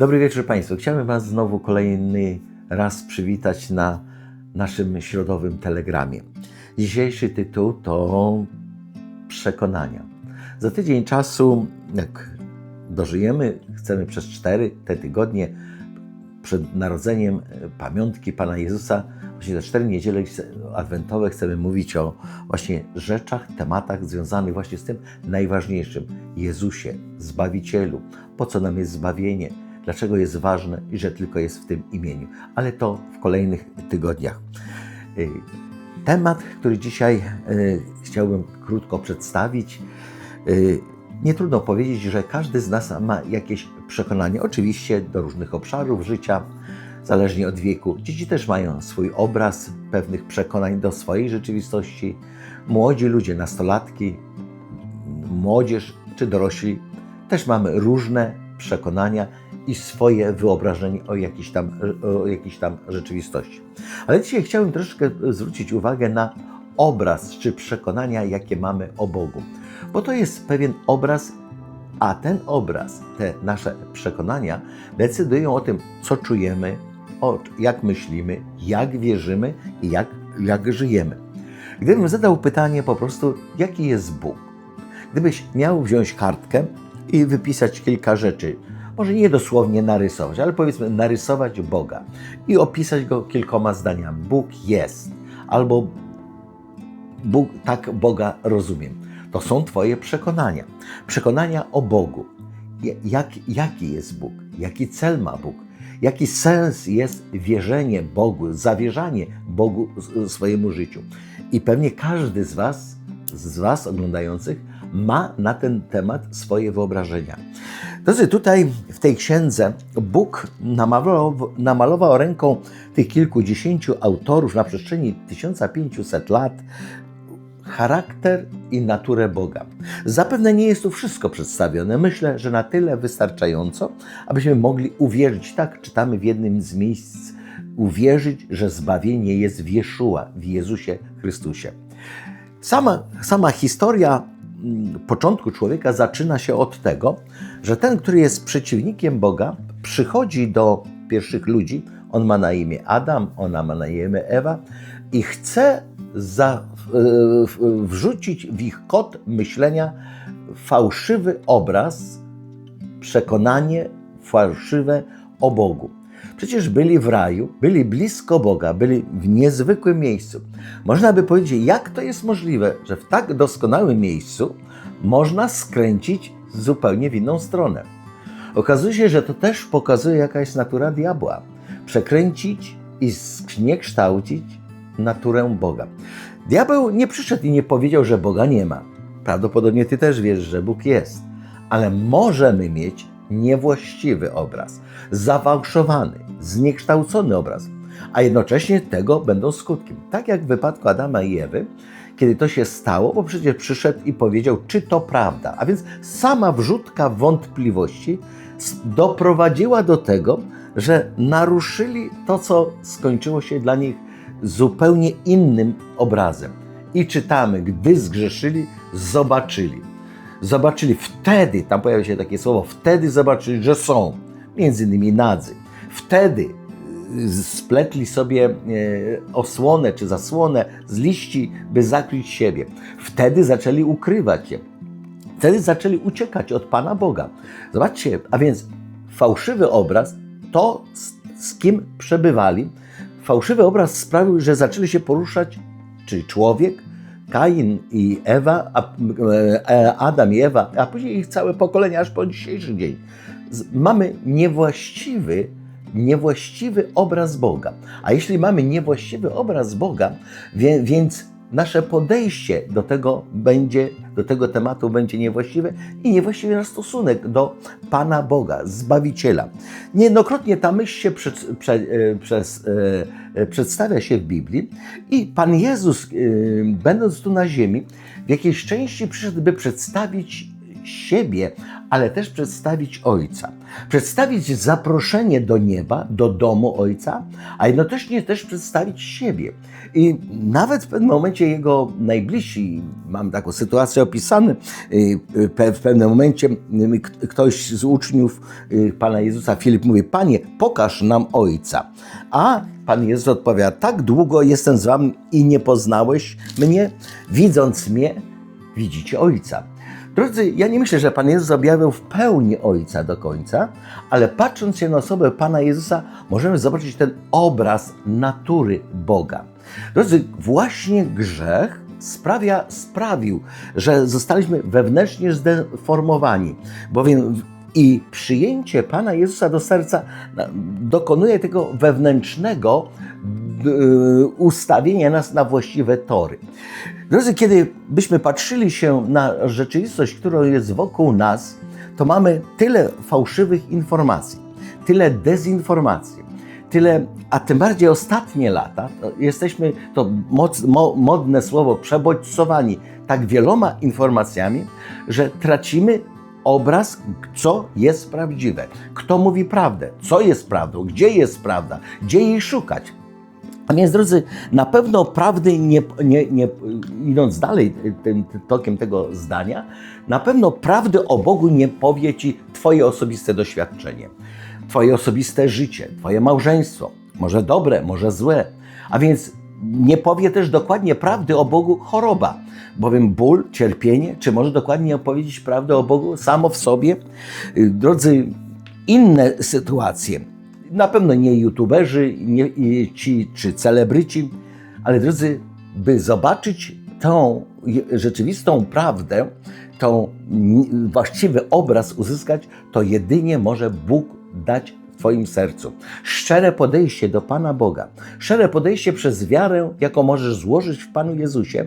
Dobry wieczór Państwu. Chciałem Was znowu kolejny raz przywitać na naszym środowym telegramie. Dzisiejszy tytuł to Przekonania. Za tydzień czasu, jak dożyjemy, chcemy przez cztery te tygodnie przed narodzeniem e, pamiątki Pana Jezusa, właśnie te cztery niedziele adwentowe chcemy mówić o właśnie rzeczach, tematach związanych właśnie z tym najważniejszym Jezusie, Zbawicielu. Po co nam jest zbawienie? Dlaczego jest ważne i że tylko jest w tym imieniu? Ale to w kolejnych tygodniach. Y, Temat, który dzisiaj y, chciałbym krótko przedstawić, y, nie trudno powiedzieć, że każdy z nas ma jakieś przekonanie, oczywiście do różnych obszarów życia, zależnie od wieku. Dzieci też mają swój obraz pewnych przekonań do swojej rzeczywistości. Młodzi ludzie, nastolatki, młodzież czy dorośli też mamy różne przekonania i swoje wyobrażenie o jakiejś tam, o jakiejś tam rzeczywistości. Ale dzisiaj chciałbym troszeczkę zwrócić uwagę na obraz czy przekonania, jakie mamy o Bogu. Bo to jest pewien obraz, a ten obraz, te nasze przekonania decydują o tym, co czujemy, o, jak myślimy, jak wierzymy i jak, jak żyjemy. Gdybym zadał pytanie po prostu, jaki jest Bóg? Gdybyś miał wziąć kartkę i wypisać kilka rzeczy, może nie dosłownie narysować, ale powiedzmy narysować Boga i opisać go kilkoma zdaniami. Bóg jest, albo Bóg, tak Boga rozumiem. To są Twoje przekonania. Przekonania o Bogu. Jak, jaki jest Bóg? Jaki cel ma Bóg? Jaki sens jest wierzenie Bogu, zawierzanie Bogu swojemu życiu? I pewnie każdy z Was, z Was oglądających, ma na ten temat swoje wyobrażenia. Drodzy, tutaj w tej księdze Bóg namalował, namalował ręką tych kilkudziesięciu autorów na przestrzeni 1500 lat charakter i naturę Boga. Zapewne nie jest tu wszystko przedstawione. Myślę, że na tyle wystarczająco, abyśmy mogli uwierzyć. Tak czytamy w jednym z miejsc, uwierzyć, że zbawienie jest w Jeszua, w Jezusie Chrystusie. Sama, sama historia początku człowieka zaczyna się od tego, że ten, który jest przeciwnikiem Boga, przychodzi do pierwszych ludzi. On ma na imię Adam, ona ma na imię Ewa i chce za, wrzucić w ich kod myślenia fałszywy obraz, przekonanie fałszywe o Bogu. Przecież byli w raju, byli blisko Boga, byli w niezwykłym miejscu. Można by powiedzieć, jak to jest możliwe, że w tak doskonałym miejscu można skręcić zupełnie w inną stronę. Okazuje się, że to też pokazuje, jaka jest natura diabła. Przekręcić i zniekształcić naturę Boga. Diabeł nie przyszedł i nie powiedział, że Boga nie ma. Prawdopodobnie ty też wiesz, że Bóg jest, ale możemy mieć niewłaściwy obraz, zawałszowany, zniekształcony obraz, a jednocześnie tego będą skutkiem. Tak jak w wypadku Adama i Ewy, kiedy to się stało, bo przecież przyszedł i powiedział, czy to prawda. A więc sama wrzutka wątpliwości doprowadziła do tego, że naruszyli to, co skończyło się dla nich zupełnie innym obrazem. I czytamy, gdy zgrzeszyli, zobaczyli. Zobaczyli wtedy, tam pojawia się takie słowo, wtedy zobaczyli, że są, między innymi nadzy. Wtedy y, spletli sobie e, osłonę czy zasłonę z liści, by zakryć siebie. Wtedy zaczęli ukrywać się. Wtedy zaczęli uciekać od Pana Boga. Zobaczcie, a więc fałszywy obraz, to z, z kim przebywali, fałszywy obraz sprawił, że zaczęli się poruszać, czyli człowiek, Kain i Ewa, e, Adam i Ewa, a później ich całe pokolenie, aż po dzisiejszy dzień. Mamy niewłaściwy, niewłaściwy obraz Boga. A jeśli mamy niewłaściwy obraz Boga, więc nasze podejście do tego będzie, do tego tematu będzie niewłaściwe i niewłaściwy nasz stosunek do Pana Boga, Zbawiciela. Niejednokrotnie ta myśl się przed, przed, przez, e, przedstawia się w Biblii i Pan Jezus, e, będąc tu na ziemi, w jakiejś części przyszedł, by przedstawić siebie, ale też przedstawić Ojca. Przedstawić zaproszenie do nieba, do domu Ojca, a jednocześnie też przedstawić siebie. I nawet w pewnym momencie jego najbliżsi, mam taką sytuację opisane, w pewnym momencie y, ktoś z uczniów y, Pana Jezusa, Filip mówi, Panie, pokaż nam Ojca. A Pan Jezus odpowiada, tak długo jestem z Wami i nie poznałeś mnie, widząc mnie, widzicie Ojca. Drodzy, ja nie myślę, że Pan Jezus objawił w pełni Ojca do końca, ale patrząc się na osobę Pana Jezusa, możemy zobaczyć ten obraz natury Boga. Drodzy, właśnie grzech sprawia, sprawił, że zostaliśmy wewnętrznie zdeformowani, bowiem i przyjęcie Pana Jezusa do serca dokonuje tego wewnętrznego ustawienia nas na właściwe tory. Drodzy, kiedy byśmy patrzyli się na rzeczywistość, która jest wokół nas, to mamy tyle fałszywych informacji, tyle dezinformacji, tyle, a tym bardziej ostatnie lata, to jesteśmy, to moc, mo, modne słowo, przebodźcowani tak wieloma informacjami, że tracimy obraz, co jest prawdziwe, kto mówi prawdę, co jest prawdą, gdzie jest prawda, gdzie jej szukać. A więc, drodzy, na pewno prawdy, nie, nie, nie, idąc dalej tym tokiem tego zdania, na pewno prawdy o Bogu nie powie Ci Twoje osobiste doświadczenie, Twoje osobiste życie, Twoje małżeństwo, może dobre, może złe. A więc nie powie też dokładnie prawdy o Bogu choroba, bowiem ból, cierpienie, czy może dokładnie opowiedzieć prawdę o Bogu samo w sobie? Drodzy, inne sytuacje, na pewno nie youtuberzy, nie ci czy celebryci, ale drodzy, by zobaczyć tą rzeczywistą prawdę, tą właściwy obraz uzyskać, to jedynie może Bóg dać Twoim sercu. Szczere podejście do Pana Boga, szczere podejście przez wiarę, jaką możesz złożyć w Panu Jezusie,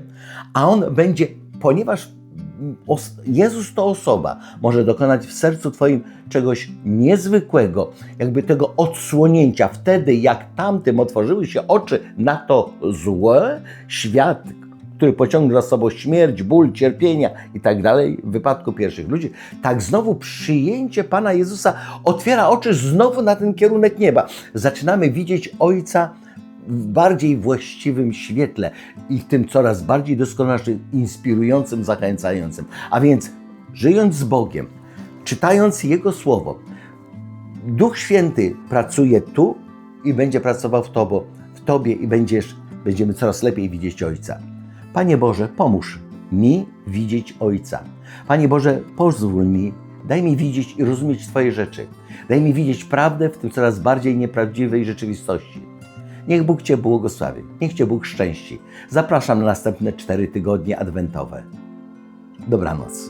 a On będzie, ponieważ Jezus to osoba, może dokonać w sercu Twoim czegoś niezwykłego, jakby tego odsłonięcia. Wtedy, jak tamtym otworzyły się oczy na to złe, świat, który pociągnął za sobą śmierć, ból, cierpienia i tak dalej, w wypadku pierwszych ludzi, tak znowu przyjęcie Pana Jezusa otwiera oczy znowu na ten kierunek nieba. Zaczynamy widzieć Ojca w bardziej właściwym świetle i w tym coraz bardziej doskonałym, inspirującym, zachęcającym. A więc żyjąc z Bogiem, czytając Jego Słowo, Duch Święty pracuje tu i będzie pracował w Tobie, w tobie i będziesz, będziemy coraz lepiej widzieć Ojca. Panie Boże, pomóż mi widzieć Ojca. Panie Boże, pozwól mi, daj mi widzieć i rozumieć Twoje rzeczy. Daj mi widzieć prawdę w tym coraz bardziej nieprawdziwej rzeczywistości. Niech Bóg Cię błogosławi, niech Cię Bóg szczęści. Zapraszam na następne cztery tygodnie adwentowe. Dobranoc.